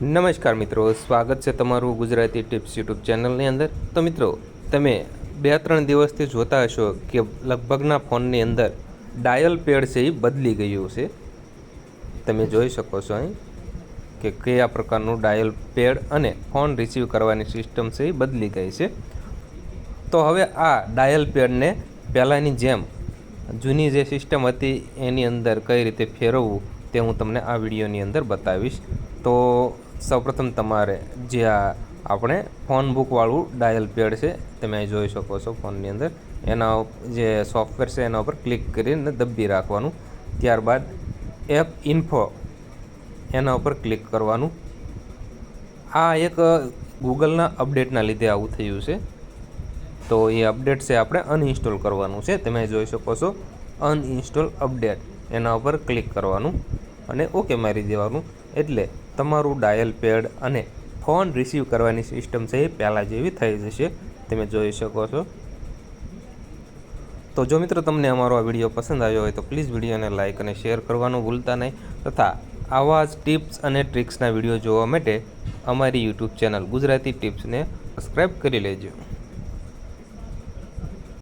નમસ્કાર મિત્રો, સ્વાગત છે તમારું ગુજરાતી ટિપ્સ યુટ્યુબ ચેનલની અંદર. તો મિત્રો, તમે બે ત્રણ દિવસથી જોતા હશો કે લગભગના ફોનની અંદર ડાયલ પેડ છે એ બદલી ગયું છે. તમે જોઈ શકો છો અહીં કે કયા પ્રકારનું ડાયલ પેડ અને ફોન રિસીવ કરવાની સિસ્ટમ છે એ બદલી ગઈ છે. તો હવે આ ડાયલ પેડને પહેલાંની જેમ જૂની જે સિસ્ટમ હતી એની અંદર કઈ રીતે ફેરવવું તે હું તમને આ વિડીયોની અંદર બતાવીશ. તો સૌપ્રથમ તમારે જે આ આપણે ફોન બુકવાળું ડાયલ પેડ છે, તમે જોઈ શકો છો ફોનની અંદર. એના જે સોફ્ટવેર છે એના ઉપર ક્લિક કરીને દબી રાખવાનું. ત્યારબાદ એપ ઇન્ફો એના ઉપર ક્લિક કરવાનું. આ એક ગૂગલના અપડેટના લીધે આવું થયું છે. તો એ અપડેટ છે આપણે અનઇન્સ્ટોલ કરવાનું છે. તમે જોઈ શકો છો અનઇન્સ્ટોલ અપડેટ એના ઉપર ક્લિક કરવાનું અને ઓકે મારી દેવાનું. એટલે તમારું ડાયલ પેડ અને ફોન રિસીવ કરવાની સિસ્ટમ છે એ પહેલાં જેવી થઈ જશે. તમે જોઈ શકો છો. તો જો મિત્રો તમને અમારો આ વીડિયો પસંદ આવ્યો હોય તો પ્લીઝ વિડીયોને લાઇક અને શેર કરવાનું ભૂલતા નહીં તથા આવા જ ટિપ્સ અને ટ્રિક્સના વીડિયો જોવા માટે અમારી યુટ્યુબ ચેનલ ગુજરાતી ટિપ્સને સબસ્ક્રાઈબ કરી લેજો.